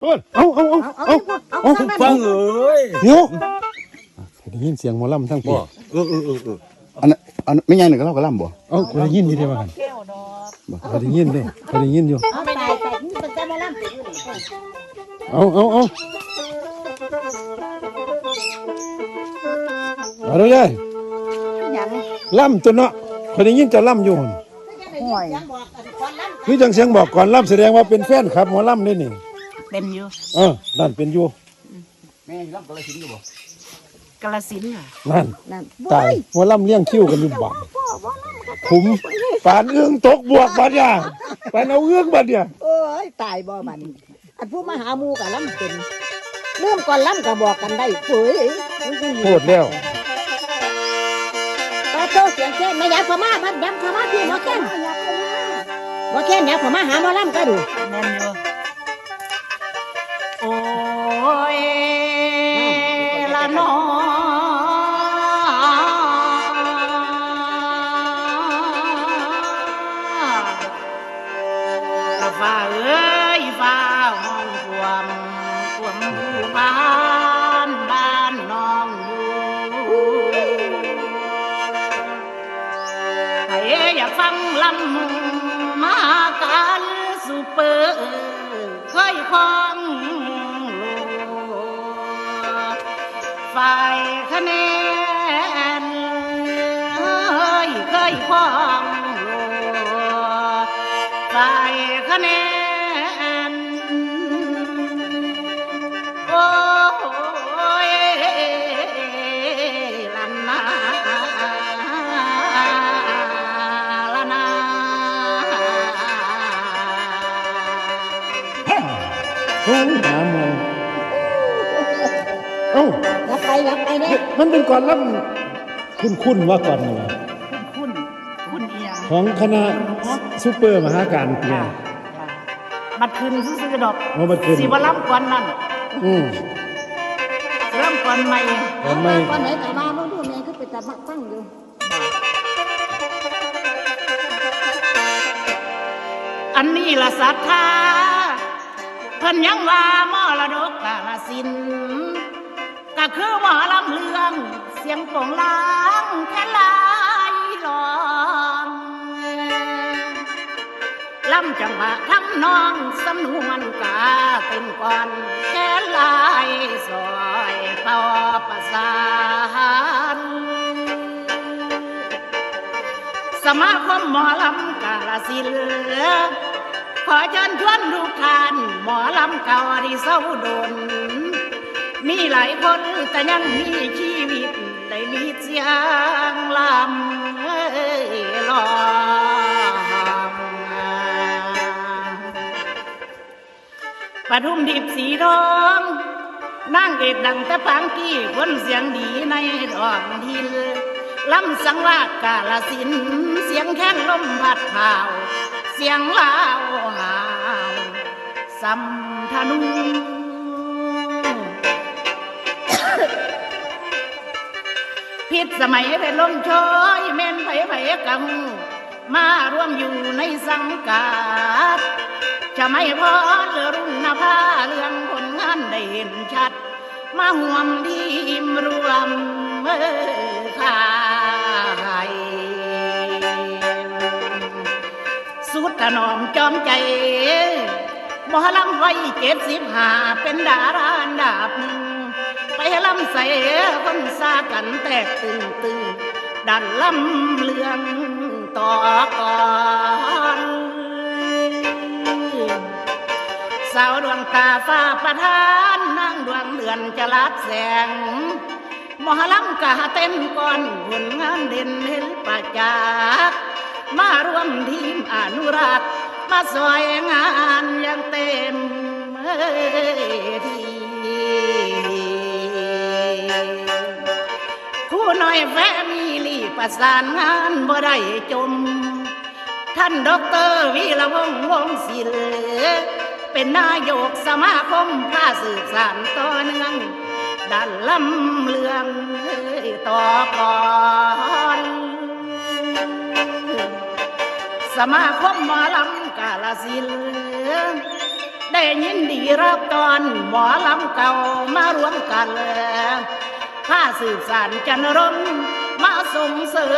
เอิ้นเอาเอาเอาเอาเอาเอาเอาเอาฟังเอ้ยเดี๋ยวได้ยินเสียงหมอลำทั้งปีบ่เออเออเออเอออันนั้นอันนั้นไม่ใหญ่หนึ่งก็เล่าก็ล่ำบ่เอ้าเคยได้ยินอยู่เดียวกันเคยได้ยินเด้เคยได้ยินอยู่เอาไปได้แต่นี่เป็นแต่มาล่ำติดอยู่นี่เอาเอาเอาเอาเลยหยังล่ำตัวเนาะเคยได้ยินจะล่ำอยู่หั่นห่วยคือจังเสียงบอกก่อนล่ำแสดงว่าเป็นแฟนครับหมอล่ำนี่นี่ เป็นอยู่เออนั่นเป็นอยู่แม่ล่ำก็เลยทิ้งอยู่บ่กาลสินธุ์ค่ะนั่นนั่นตายหมอล่ำเลี้ยงคิ้วกันอยู่บ้านขุมปานเอื้องตกบวกบัดเนี่ยปานเอาเอื้องบัดเนี่ยโอ้ยตายบ่บัดนอันผู้มาหาหมูกับล่ำเป็นเริ่มก่อนล่ำก็บอกกันได้เฮ้ยโคตรแล้วปาโตเสียงแค่ไม่ยักพม่าบัดย้ำพม่าพี่หมอแค้นหมอแค้นยักพม่าหาหมอล่ำก็ดูแม่นอยู่ โอ้ยละน้อฟ้าเอ้ยฟ้าห้องความ ค่อยากฟังลำมาการสุเปอร์เคลองลฝ่ายคะแนนเอ้ยเคยคอง โอ้หาหมอเอ้ายับไปยับไปเนี่ยมันเป็นก่อนล่ำคุ้นๆว่าก่อนนี่วะคุณคุณเอียงของคณะซูเปอร์มหาการเนี่ยบัดคืนซื้อๆดอกเอามาขึ้นสีวลัมก่อนนั่นอืมเริ่มก่อนใหม่ก่อนใหม่ก่อนไหนแต่มาเมื่อดูแม่คือไปแต่มักฟังอยู่อันนี้ละศรัทธา เพิ่นยังว่ามรดกกาลสิน ก็คือหมอลำเลือง เสียงโป่งลางแค่ลายลองลำจังหวะทำนองสำนวนกาเป็นก่อนแค่ลายซอยต่อประสานสมาคมหมอลำกาลสิน ขอเชิญชวนทุกท่าน หมอลำเก่าที่เศร้าโดน มีหลายคนแต่ยังมีชีวิตได้มีเสียงลำเอ้ยลองปทุมดิบสีทองนางเอกดังแต่ปางกี้คนเสียงดีในดอกทินลำสังวาสกาลสิน เสียงแข้งลมพัดเผา สียงลาวหาวสัมทนุพิษสมัยเป็นลมโชยเม่นไผไผกังมาร่วมอยู่ในสังกัดจะไม่พอเรือรุ่นนภาเรื่องผลงานได้เห็นชัด มาห่วมทีมรวม ถนอมจอมใจหมอลำไว้เจ็ดสิบห้าเป็นดาราอันดับหนึ่งไปลำใส่คนซากันแตกตึงตึงดันลำเลืองต่อก่อนสาวดวงตาฟ้าประทานนางดวงเดือนจะลัดแสงหมอลำกะเต็มก่อนผลงานเด่นเห็นประจักษ์ มาร่วมทีมอนุรักษ์มาซอยงานอยังเต็มทีผู้น้อยแฟมิลีประสานงานบ่ได้จม ท่านด็อกเตอร์วีระวงวงศิลเป็นนายกสมาคมผ้าสื่อสารต่อเนื่องด้านลำเลืองต่อก่อ สมาคมหมอลำกาลสินได้ยินดีรับตอนหมอลำเก่ามารวมกันผ้าสืบสานจันรงค์มาส่งเสริ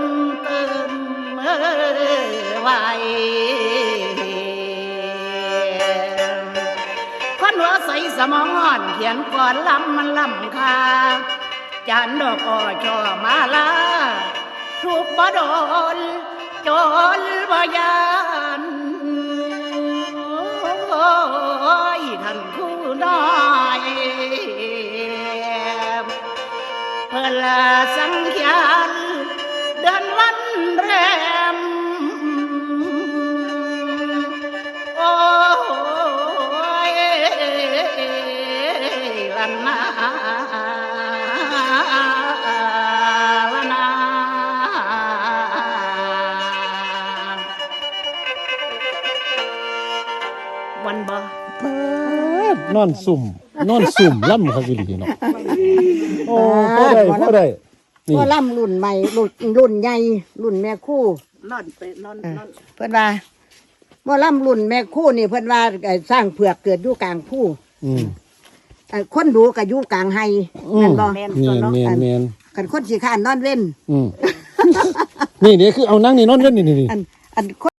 มเติมไว้คนหัวใสสมองอ่อนเขียนก่อนลำมันลำคาจานดอกอ้อจอมาลาถูกบ่โดน จนบ่ยานโอ้ยท่านผู้น้อยเพื่อ นอนสุ่มนอนสุ่มล่ำครับอีหลีเนาะโอ้พอได้พอได้นี่ก็ล่ำรุ่นใหม่รุ่นรุ่นใหญ่รุ่นแม่คู่นอนไปนอนนอนเพิ่นว่าบ่ล่ำรุ่นแม่คู่นี่เพิ่นว่าเอ่อสร้างเผือกเกิดอยู่กลางผู้อืมเอ่อคนดูก็อยู่กลางไฮอืแม่มนบ่แมนแมนแมนคันคนสิข้านนอนเว้นอืมนี่นี่คือเอานั่งนี่นอนเล่นนี่นี่นี่อันอันคน